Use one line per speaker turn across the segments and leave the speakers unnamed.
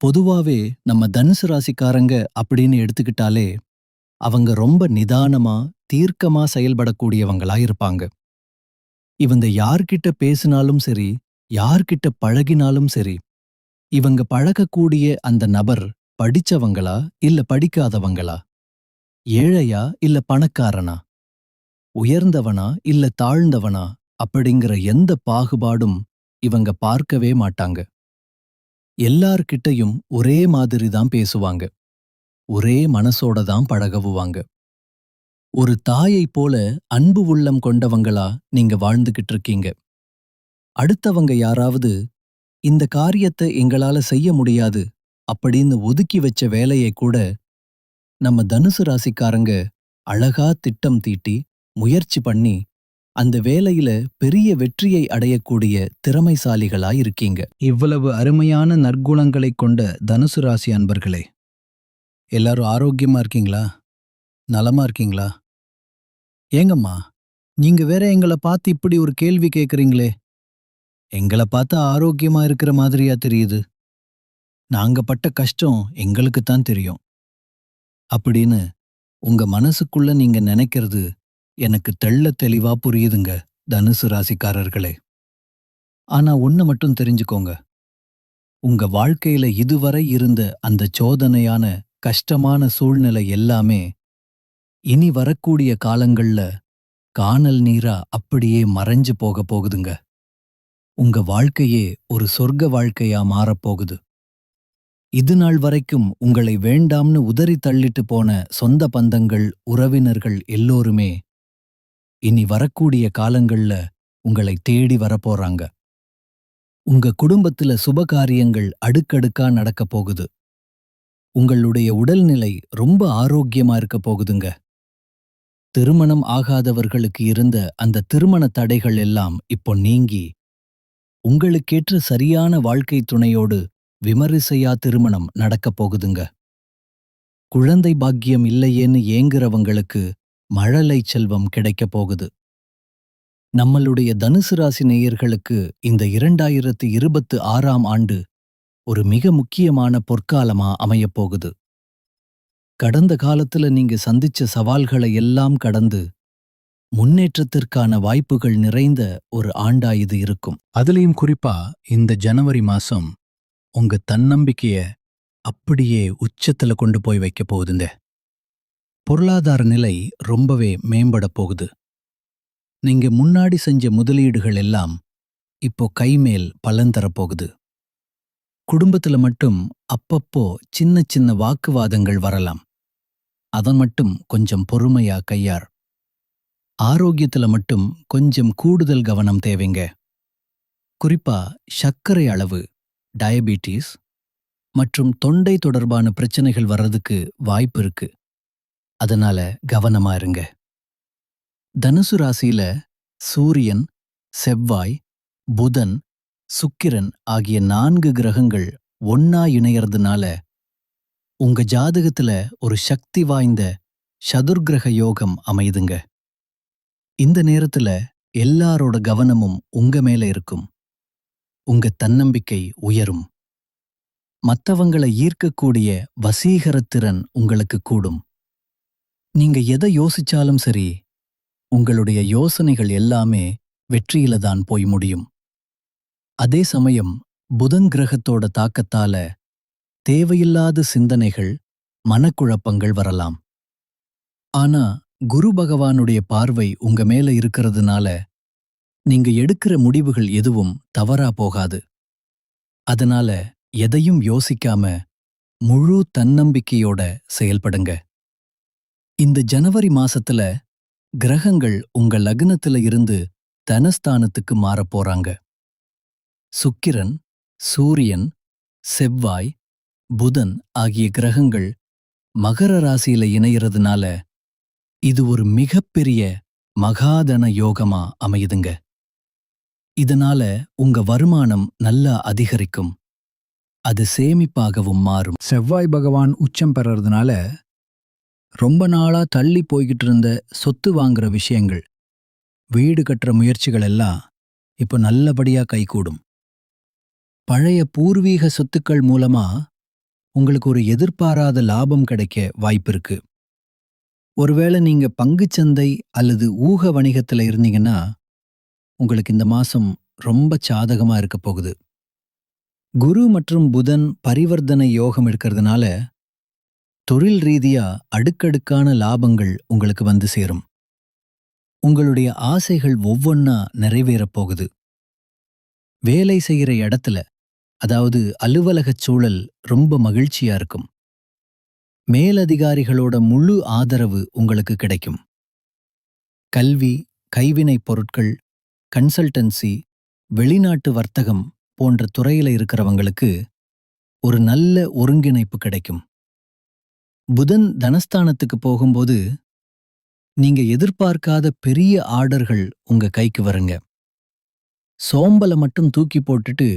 பொதுவாவே நம்ம தனுசு ராசிக்காரங்க அப்படின்னு எடுத்துக்கிட்டாலே அவங்க ரொம்ப நிதானமா தீர்க்கமா செயல்படக்கூடியவங்களா இருப்பாங்க. இவங்க யார்கிட்ட பேசினாலும் சரி யார்கிட்ட பழகினாலும் சரி இவங்க பழகக்கூடிய அந்த நபர் படிச்சவங்களா இல்ல படிக்காதவங்களா? ஏழையா இல்ல பணக்காரனா? உயர்ந்தவனா இல்ல தாழ்ந்தவனா? அப்படிங்கிற எந்த பாகுபாடும் இவங்க பார்க்கவே மாட்டாங்க. எல்லார்கிட்டயும் ஒரே மாதிரி தான் பேசுவாங்க. ஒரே மனசோட தான் பழகவுவாங்க. ஒரு தாயைப் போல அன்பு உள்ளம் கொண்டவங்களா நீங்க வாழ்ந்துகிட்டு இருக்கீங்க அடுத்தவங்க யாராவது இந்த காரியத்தை எங்களால செய்ய முடியாது அப்படின்னு ஒதுக்கி வச்ச வேலையை கூட நம்ம தனுசு ராசிக்காரங்க அழகா திட்டம் தீட்டி முயற்சி பண்ணி அந்த வேலையில பெரிய வெற்றியை அடையக்கூடிய திறமைசாலிகளாயிருக்கீங்க.
இவ்வளவு அருமையான நற்குணங்களைக் கொண்ட தனுசு ராசி அன்பர்களே எல்லாரும் ஆரோக்கியமா இருக்கீங்களா? நலமா இருக்கீங்களா? ஏங்கம்மா நீங்க வேற எங்களை பார்த்து இப்படி ஒரு கேள்வி கேக்குறீங்களே. எங்களை பார்த்தா ஆரோக்கியமா இருக்கிற மாதிரியா தெரியுது. நாங்க பட்ட கஷ்டம் எங்களுக்கு தான் தெரியும்.
அப்படின்னு உங்க மனசுக்குள்ள நீங்க நினைக்கிறது எனக்கு தெள்ள தெளிவா புரியுதுங்க தனுசு ராசிக்காரர்களே. ஆனா ஒன்னு மட்டும் தெரிஞ்சுக்கோங்க. உங்க வாழ்க்கையில இதுவரை இருந்த அந்த சோதனையான கஷ்டமான சூழ்நிலை எல்லாமே இனி வரக்கூடிய காலங்கள்ல காணல் நீரா அப்படியே மறைஞ்சு போக போகுதுங்க. உங்க வாழ்க்கையே ஒரு சொர்க்க வாழ்க்கையா மாறப்போகுது. இது நாள் வரைக்கும் உங்களை வேண்டாம்னு உதறி தள்ளிட்டு போன சொந்த பந்தங்கள் உறவினர்கள் எல்லோருமே இனி வரக்கூடிய காலங்கள்ல உங்களை தேடி வரப்போறாங்க. உங்க குடும்பத்துல சுபகாரியங்கள் அடுக்கடுக்கா நடக்க போகுது. உங்களுடைய உடல்நிலை ரொம்ப ஆரோக்கியமா இருக்க போகுதுங்க. திருமணம் ஆகாதவர்களுக்கு இருந்த அந்த திருமண தடைகள் எல்லாம் இப்போ நீங்கி உங்களுக்கேற்ற சரியான வாழ்க்கை துணையோடு விமரிசையா திருமணம் நடக்கப் போகுதுங்க. குழந்தை பாக்கியம் இல்லையேன்னு ஏங்குறவங்களுக்கு மழலை செல்வம் கிடைக்கப் போகுது. நம்மளுடைய தனுசு ராசி நேயர்களுக்கு இந்த இரண்டாயிரத்து இருபத்து ஆறாம் ஆண்டு ஒரு மிக முக்கியமான பொற்காலமா அமையப் போகுது. கடந்த காலத்துல நீங்க சந்திச்ச சவால்களை எல்லாம் கடந்து முன்னேற்றத்திற்கான வாய்ப்புகள் நிறைந்த ஒரு ஆண்டா இது இருக்கும்.
அதுலயும் குறிப்பா இந்த ஜனவரி மாசம் உங்க தன்னம்பிக்கைய அப்படியே உச்சத்துல கொண்டு போய் வைக்க போகுதுங்க.
பொருளாதார நிலை ரொம்பவே மேம்பட போகுது. நீங்க முன்னாடி செஞ்ச முதலீடுகள் எல்லாம் இப்போ கைமேல் பலன் தரப்போகுது குடும்பத்துல மட்டும் அப்பப்போ சின்ன சின்ன வாக்குவாதங்கள் வரலாம். அதன் மட்டும் கொஞ்சம் பொறுமையா கையார் ஆரோக்கியத்துல மட்டும் கொஞ்சம் கூடுதல் கவனம் தேவைங்க. குறிப்பா சர்க்கரை அளவு டயபிட்டீஸ் மற்றும் தொண்டை தொடர்பான பிரச்சனைகள் வர்றதுக்கு வாய்ப்பு இருக்கு. அதனால கவனமா இருங்க. தனுசு ராசியில சூரியன் செவ்வாய் புதன் சுக்கிரன் ஆகிய நான்கு கிரகங்கள் ஒன்னா இணையறதுனால உங்க ஜாதகத்துல ஒரு சக்தி வாய்ந்த சதுர்கிரக யோகம் அமையுதுங்க இந்த நேரத்துல எல்லாரோட கவனமும் உங்க மேல இருக்கும். உங்க தன்னம்பிக்கை உயரும். மற்றவங்களை ஈர்க்கக்கூடிய வசீகரத்திறன் உங்களுக்கு கூடும். நீங்க எதை யோசிச்சாலும் சரி உங்களுடைய யோசனைகள் எல்லாமே வெற்றியில தான் போய் முடியும். அதே சமயம் புதன் கிரகத்தோட தாக்கத்தால தேவையில்லாத சிந்தனைகள் மனக்குழப்பங்கள் வரலாம். ஆனா குரு பகவானுடைய பார்வை உங்க மேல இருக்கிறதுனால நீங்க எடுக்கிற முடிவுகள் எதுவும் தவறா போகாது. அதனால எதையும் யோசிக்காம முழு தன்னம்பிக்கையோட செயல்படுங்க. இந்த ஜனவரி மாசத்துல கிரகங்கள் உங்க லக்னத்துல இருந்து தனஸ்தானத்துக்கு மாறப் போறாங்க. சுக்கிரன் சூரியன் செவ்வாய் புதன் ஆகிய கிரகங்கள் மகர ராசியில இணையறதுனால இது ஒரு மிகப்பெரிய மகாதன யோகமா அமையுதுங்க. இதனால உங்க வருமானம் நல்லா அதிகரிக்கும். அது சேமிப்பாகவும் மாறும்.
செவ்வாய் பகவான் உச்சம் பெறறதுனால ரொம்ப நாளா தள்ளி போய்கிட்டு இருந்த சொத்து வாங்குற விஷயங்கள். வீடு கட்டுற முயற்சிகள் எல்லாம் இப்போ நல்லபடியா கைகூடும். பழைய பூர்வீக சொத்துக்கள் மூலமா
உங்களுக்கு ஒரு எதிர்பாராத லாபம் கிடைக்க வாய்ப்பிருக்கு ஒருவேளை நீங்க பங்குச்சந்தை அல்லது ஊக வணிகத்துல இருந்தீங்கன்னா உங்களுக்கு இந்த மாசம் ரொம்ப சாதகமா இருக்க போகுது. குரு மற்றும் புதன் பரிவர்த்தனை யோகம் இருக்கிறதுனால தொழில் ரீதியா அடுக்கடுக்கான லாபங்கள் உங்களுக்கு வந்து சேரும். உங்களுடைய ஆசைகள் ஒவ்வொன்னா நிறைவேறப் போகுது. வேலை செய்கிற இடத்துல அதாவது அலுவலகச் சூழல் ரொம்ப மகிழ்ச்சியா இருக்கும். மேலதிகாரிகளோட முழு ஆதரவு உங்களுக்கு கிடைக்கும். கல்வி கைவினைப் பொருட்கள் கன்சல்டன்சி வெளிநாட்டு வர்த்தகம் போன்ற துறையில இருக்கிறவங்களுக்கு ஒரு நல்ல ஒருங்கிணைப்பு கிடைக்கும். புதன் தனஸ்தானத்துக்கு போகும்போது நீங்க எதிர்பார்க்காத பெரிய ஆர்டர்கள் உங்க கைக்கு வருங்க. சோம்பலை மட்டும் தூக்கி போட்டுட்டு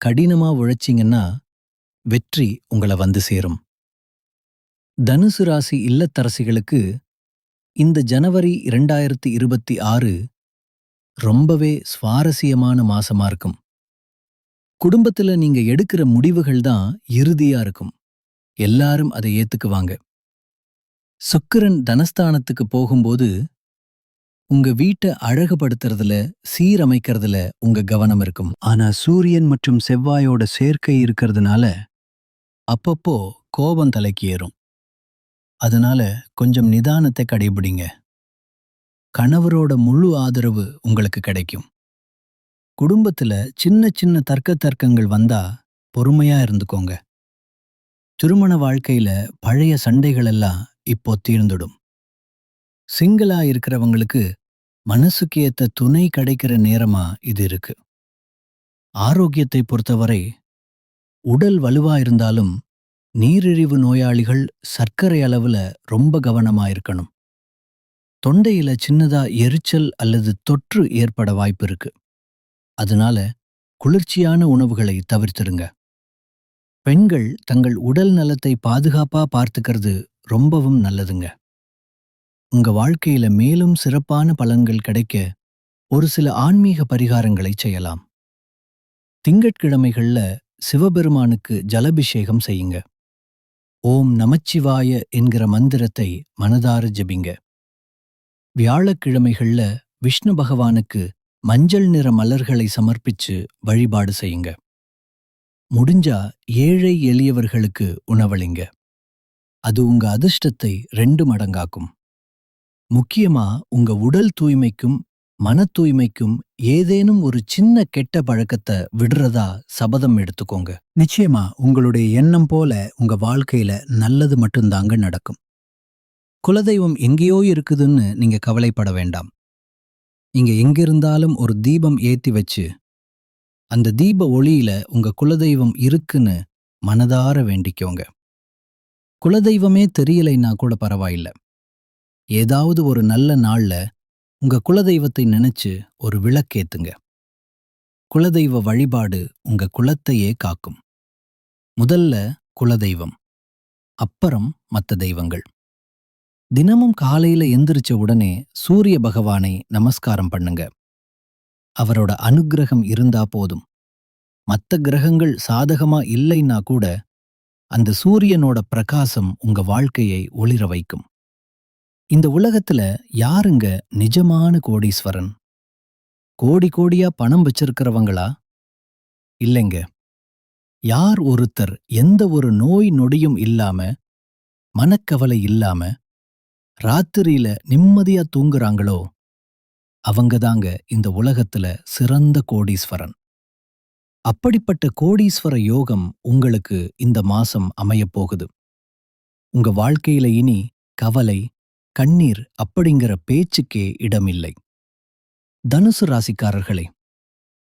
கடினமா உழைச்சிங்கன்னா வெற்றி உங்களை வந்து சேரும். தனுசு ராசி இல்லத்தரசிகளுக்கு இந்த ஜனவரி இரண்டாயிரத்தி இருபத்தி ஆறு ரொம்பவே சுவாரஸ்யமான மாசமா இருக்கும். குடும்பத்துல நீங்க எடுக்கிற முடிவுகள் தான் இறுதியா இருக்கும். எல்லாரும் அதை ஏத்துக்குவாங்க. சுக்கிரன் தனஸ்தானத்துக்கு போகும்போது உங்க வீட்டை அழகுபடுத்துறதுல சீரமைக்கிறதுல உங்க கவனம் இருக்கும். ஆனா சூரியன் மற்றும் செவ்வாயோட சேர்க்கை இருக்கிறதுனால அப்பப்போ கோபம் தலைக்கு ஏறும். அதனால கொஞ்சம் நிதானத்தை கடைபிடிங்க. கணவரோட முழு ஆதரவு உங்களுக்கு கிடைக்கும். குடும்பத்துல சின்ன சின்ன தர்க்க தர்க்கங்கள் வந்தா பொறுமையா இருந்துக்கோங்க. திருமண வாழ்க்கையில பழைய சண்டைகள் எல்லாம் இப்போ தீர்ந்துடும். சிங்கிளா இருக்கிறவங்களுக்கு மனசுக்கு ஏத்த துணை கிடைக்கிற நேரமா இது இருக்கு. ஆரோக்கியத்தை பொறுத்தவரை உடல் வலுவா இருந்தாலும் நீரிழிவு நோயாளிகள் சர்க்கரை அளவுல ரொம்ப கவனமா இருக்கணும். தொண்டையில சின்னதா எரிச்சல் அல்லது தொற்று ஏற்பட வாய்ப்பு இருக்கு. அதனால குளிர்ச்சியான உணவுகளை தவிர்த்திடுங்க பெண்கள் தங்கள் உடல் நலத்தை பாதுகாப்பா பார்த்துக்கிறது ரொம்பவும் நல்லதுங்க. உங்க வாழ்க்கையில மேலும் சிறப்பான பலன்கள் கிடைக்க ஒரு சில ஆன்மீக பரிகாரங்களை செய்யலாம். திங்கட்கிழமைகள்ல சிவபெருமானுக்கு ஜலபிஷேகம் செய்யுங்க. ஓம் நமச்சிவாய என்கிற மந்திரத்தை மனதார ஜெபிங்க. வியாழக்கிழமைகள்ல விஷ்ணு பகவானுக்கு மஞ்சள் நிற மலர்களை சமர்ப்பிச்சு வழிபாடு செய்யுங்க. முடிஞ்சா ஏழை எளியவர்களுக்கு உணவளிங்க. அது உங்க அதிர்ஷ்டத்தை ரெண்டு மடங்காக்கும். முக்கியமா உங்க உடல் தூய்மைக்கும் மன தூய்மைக்கும் ஏதேனும் ஒரு சின்ன கெட்ட பழக்கத்தை விடுறதா சபதம் எடுத்துக்கோங்க. நிச்சயமா உங்களுடைய எண்ணம் போல உங்க வாழ்க்கையில நல்லது மட்டும்தாங்க நடக்கும். குலதெய்வம் எங்கேயோ இருக்குதுன்னு நீங்க கவலைப்பட வேண்டாம். இங்க எங்கிருந்தாலும் ஒரு தீபம் ஏத்தி வச்சு அந்த தீப ஒளியில உங்க குலதெய்வம் இருக்குன்னு மனதார வேண்டிக்கோங்க. குலதெய்வமே தெரியலைன்னா கூட பரவாயில்ல. ஏதாவது ஒரு நல்ல நாள்ல உங்க குலதெய்வத்தை நினைச்சு ஒரு விளக்கேத்துங்க. குலதெய்வ வழிபாடு உங்க குலத்தையே காக்கும். முதல்ல குலதெய்வம் அப்புறம் மத்த தெய்வங்கள். தினமும் காலையில எந்திரிச்ச உடனே சூரிய பகவானை நமஸ்காரம் பண்ணுங்க. அவரோட அனுக்கிரகம் இருந்தா போதும். மத்த கிரகங்கள் சாதகமா இல்லைன்னா கூட அந்த சூரியனோட பிரகாசம் உங்க வாழ்க்கையை ஒளிர வைக்கும். இந்த உலகத்துல யாருங்க நிஜமான கோடீஸ்வரன்? கோடி கோடியா பணம் வச்சிருக்கிறவங்களா? இல்லைங்க. யார் ஒருத்தர் எந்த ஒரு நோய் நொடியும் இல்லாம மனக்கவலை இல்லாம ராத்திரியில நிம்மதியா தூங்குறாங்களோ அவங்கதாங்க இந்த உலகத்துல சிறந்த கோடீஸ்வரன். அப்படிப்பட்ட கோடீஸ்வர யோகம் உங்களுக்கு இந்த மாசம் அமையப் போகுது. உங்க வாழ்க்கையில இனி கவலை கண்ணீர் அப்படிங்கிற பேச்சுக்கே இடமில்லை. தனுசு ராசிக்காரர்களே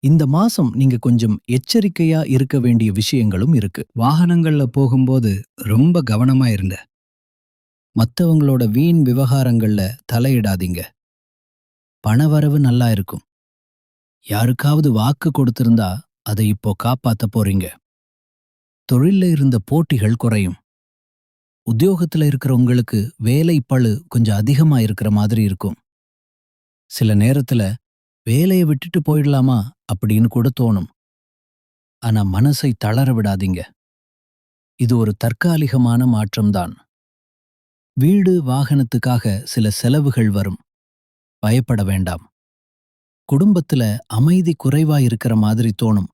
இந்த மாசம் நீங்க கொஞ்சம் எச்சரிக்கையா இருக்க வேண்டிய விஷயங்களும் இருக்கு. வாகனங்கள்ல போகும்போது ரொம்ப கவனமா இருங்க. மத்தவங்களோட வீண் விவகாரங்கள்ல தலையிடாதீங்க. பணவரவு நல்லா இருக்கும். யாருக்காவது வாக்கு கொடுத்திருந்தா அதை இப்போ காப்பாத்த போறீங்க. தொழில்ல இருந்த போட்டிகள் குறையும். உத்தியோகத்துல இருக்கிறவங்களுக்கு வேலை பளு கொஞ்சம் அதிகமா இருக்கிற மாதிரி இருக்கும். சில நேரத்துல வேலையை விட்டுட்டு போயிடலாமா அப்படின்னு கூட தோணும். ஆனா மனசை தளர விடாதீங்க. இது ஒரு தற்காலிகமான மாற்றம்தான். வீடு வாகனத்துக்காக சில செலவுகள் வரும். பயப்பட வேண்டாம். குடும்பத்துல அமைதி குறைவா இருக்கிற மாதிரி தோணும்.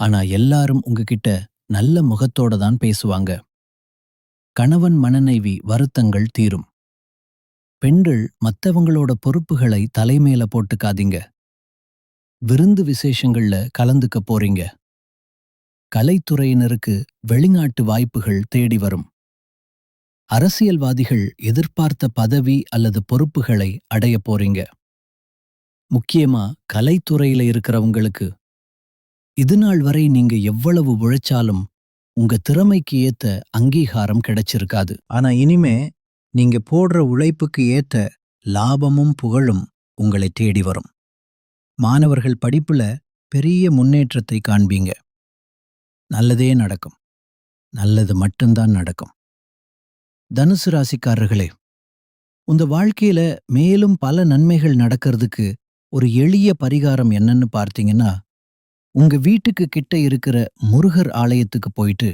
ஆனா எல்லாரும் உங்ககிட்ட நல்ல முகத்தோட தான் பேசுவாங்க. கணவன் மனநைவி வருத்தங்கள் தீரும். பெண்கள் மத்தவங்களோட பொறுப்புகளை தலைமையில போட்டுக்காதீங்க. விருந்து விசேஷங்கள்ல கலந்துக்க போறீங்க. கலைத்துறையினருக்கு வெளிநாட்டு வாய்ப்புகள் தேடி வரும். அரசியல்வாதிகள் எதிர்பார்த்த பதவி அல்லது பொறுப்புகளை அடைய போறீங்க. முக்கியமா கலைத்துறையில இருக்கிறவங்களுக்கு. இதுநாள் வரை நீங்க எவ்வளவு உழைச்சாலும் உங்க திறமைக்கு ஏத்த அங்கீகாரம் கிடைச்சிருக்காது.
ஆனா இனிமே நீங்க போடுற உழைப்புக்கு ஏத்த லாபமும் புகழும் உங்களை தேடி வரும். மாணவர்கள் படிப்புல பெரிய முன்னேற்றத்தை காண்பீங்க. நல்லதே நடக்கும். நல்லது மட்டும்தான் நடக்கும்.
தனுசு ராசிக்காரர்களே உங்க வாழ்க்கையில மேலும் பல நன்மைகள் நடக்கிறதுக்கு ஒரு எளிய பரிகாரம் என்னன்னு பார்த்தீங்கன்னா உங்க வீட்டுக்கு கிட்ட இருக்கிற முருகர் ஆலயத்துக்கு போயிட்டு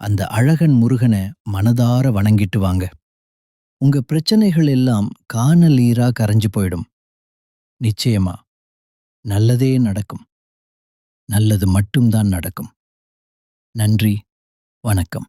அந்த அழகன் முருகனை மனதார வணங்கிட்டு வாங்க. உங்க பிரச்சனைகள் எல்லாம் காணலீரா கரைஞ்சு போயிடும். நிச்சயமா நல்லதே நடக்கும். நல்லது மட்டும்தான் நடக்கும். நன்றி வணக்கம்.